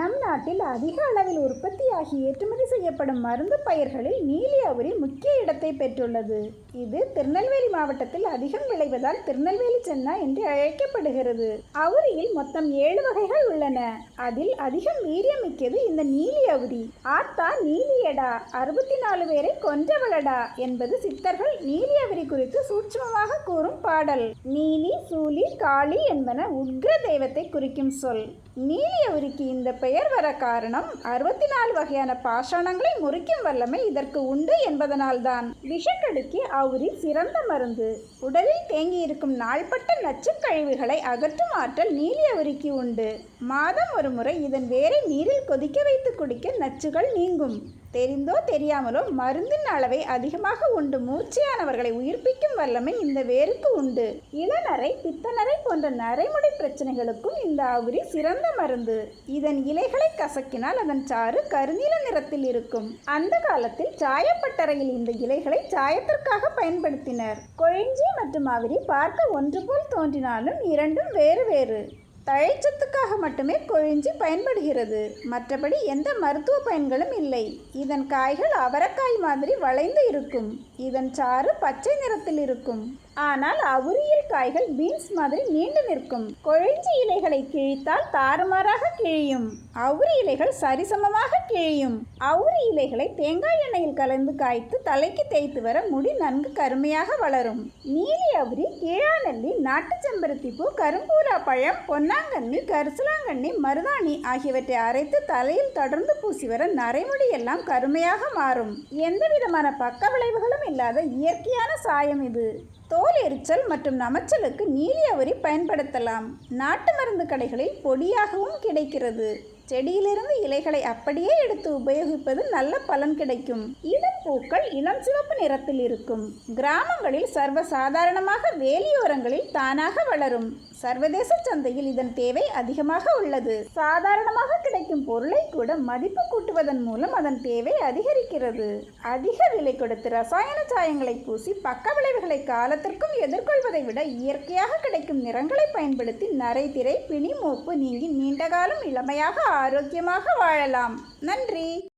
நம் நாட்டில் அதிக அளவில் உற்பத்தியாகி ஏற்றுமதி செய்யப்படும் மருந்து பயிர்களில் நீலி அவுரி முக்கிய இடத்தை பெற்றுள்ளது. இது திருநெல்வேலி மாவட்டத்தில் அதிகம் விளைவதால் திருநெல்வேலி சென்னா என்று அழைக்கப்படுகிறது. அவுரியில் மொத்தம் ஏழு வகைகள் உள்ளன. அதில் அதிகம் வீரியமிக்கது இந்த நீலி அவுரி. ஆத்தா நீலியடா அறுபத்தி நாலு பேரை கொன்றவளடா என்பது சித்தர்கள் நீலி அவுரி குறித்து சூட்சுமமாக கூறும் பாடல். நீலி சூலி காளி என்பன உக்ர தெய்வத்தை குறிக்கும் சொல். நீலி அவுரிக்கு இந்த பெயர் வர காரணம் அறுபத்தி நாலு வகையான பாஷாணங்களை முறிக்கும் வல்லமை இதற்கு உண்டு என்பதனால்தான். விஷக்கடுக்கி அவுரி சிறந்த மருந்து. உடலில் தேங்கியிருக்கும் நாள்பட்ட நச்சுக் கழிவுகளை அகற்றும் ஆற்றல் நீலி அவுரிக்கு உண்டு. மாதம் ஒரு முறை இதன் வேரை நீரில் கொதிக்க வைத்து குடிக்க நச்சுகள் நீங்கும். தெரிந்தோ தெரியாமலோ மருந்தின் அளவை அதிகமாக உண்டு. மூச்சையானவர்களை உயிர்ப்பிக்கும் வல்லமை இந்த வேருக்கு உண்டு. இளநரை பித்தநரை போன்ற நரைமுடி பிரச்சனைகளுக்கும் இந்த அவுரி சிறந்த மருந்து. இதன் இலைகளை கசக்கினால் அதன் சாறு கருநீல நிறத்தில் இருக்கும். அந்த காலத்தில் சாயப்பட்டறையில் இந்த இலைகளை சாயத்திற்காக பயன்படுத்தினர். கொழிஞ்சி மற்றும் அவுரி பார்க்க ஒன்று போல் தோன்றினாலும் இரண்டும் வேறு வேறு. தழைச்சத்துக்காக மட்டுமே கொழிஞ்சி பயன்படுகிறது. மற்றபடி எந்த மருத்துவ பயன்களும் இல்லை. இதன் காய்கள் அவரைக்காய் மாதிரி வளைந்து இருக்கும். இதன் சாறு பச்சை நிறத்தில் இருக்கும். ஆனால் அவுரியில் காய்கள் பீன்ஸ் மாதிரி நீண்டு நிற்கும். கொழிஞ்சி இலைகளை கிழித்தால் தாறுமாறாக கிழியும். அவுரி இலைகள் சரிசமமாக கிழியும். அவுரி இலைகளை தேங்காய் எண்ணெயில் கலந்து காய்த்து தலைக்கு தேய்த்து வர முடி நன்கு கருமையாக வளரும். நீலி அவுரி கீழாநெல்லி நாட்டு செம்பருத்தி பூ கரும்பூரா பழம் பொன்னாங்கண்ணி கரிசலாங்கண்ணி மருதாணி ஆகியவற்றை அரைத்து தலையில் தொடர்ந்து பூசி வர நரைமுடி எல்லாம் கருமையாக மாறும். எந்த விதமான பக்க விளைவுகளும் இல்லாத இயற்கையான சாயம் இது. தோல் எரிச்சல் மற்றும் நமைச்சலுக்கு நீலியவரி பயன்படுத்தலாம். நாட்டு மருந்து கடைகளில் பொடியாகவும் கிடைக்கிறது. செடியிலிருந்து இலைகளை அப்படியே எடுத்து உபயோகிப்பது நல்ல பலன் கிடைக்கும். இளம் பூக்கள் இளம் சிவப்பு நிறத்தில் இருக்கும். கிராமங்களில் சர்வ சாதாரணமாக வேலியோரங்களில் தானாக வளரும். சர்வதேச சந்தையில் இதன் தேவை அதிகமாக உள்ளது. சாதாரணமாக கிடைக்கும் பொருளை கூட மதிப்பு கூட்டுவதன் மூலம் அதன் தேவை அதிகரிக்கிறது. அதிக விலை கொடுத்து ரசாயன சாயங்களை பூசி பக்க விளைவுகளை காலத்திற்கும் எதிர்கொள்வதை விட இயற்கையாக கிடைக்கும் நிறங்களை பயன்படுத்தி நரைதிரை பிணி மூப்பு நீங்கி நீண்டகாலம் இளமையாக ஆரோக்கியமாக வாழலாம். நன்றி.